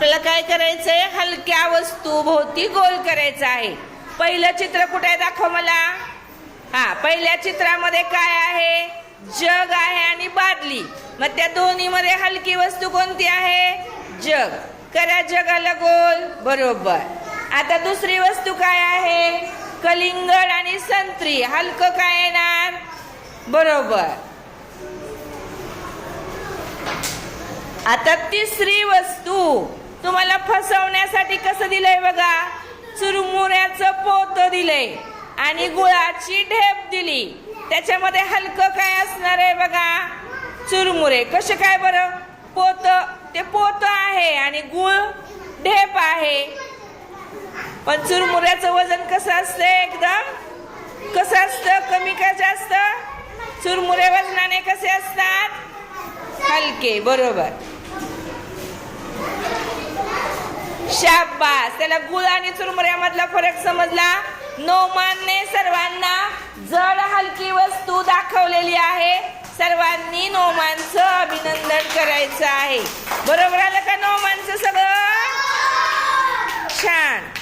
आपल्याला काय करायचंय? हलक्या वस्तू भोवती गोल करायचं आहे. पहिलं चित्र कुठे आहे? दाखव मला. हा पहिल्या चित्रामध्ये काय आहे? जग आहे आणि बादली. मग त्या दोन्ही मध्ये हलकी वस्तू कोणती आहे? जग. करा जगाला गोल. बरोबर. आता दुसरी वस्तू काय आहे? कलिंगड आणि संत्री. हलकं काय येणार? बरोबर. आता तिसरी वस्तू. तुम्हाला फसवण्यासाठी कसं दिलंय बघा? चुरमुऱ्याचं पोत दिलंय आणि गुळाची ढेप दिली. त्याच्यामध्ये हलकं काय असणार आहे बघा? चुरमुरे. कसे काय बरं? पोत. ते पोत आहे आणि गुळ ढेप आहे. पण चुरमुऱ्याचं वजन कसं असतं एकदम? कसं असतं? कमी का जास्त? चुरमुरे वजनाने कसे असतात? हलके. बरोबर. शाबास. त्याला गुळ आणि चुरमुऱ्यामधला फरक समजला? नोमानने सर्वांना. जड हलकी वस्तू दाखवलेली आहे. सर्वांनी नोमानच अभिनंदन करायचं आहे. बरोबर आलं का नोमानच सगळं? छान.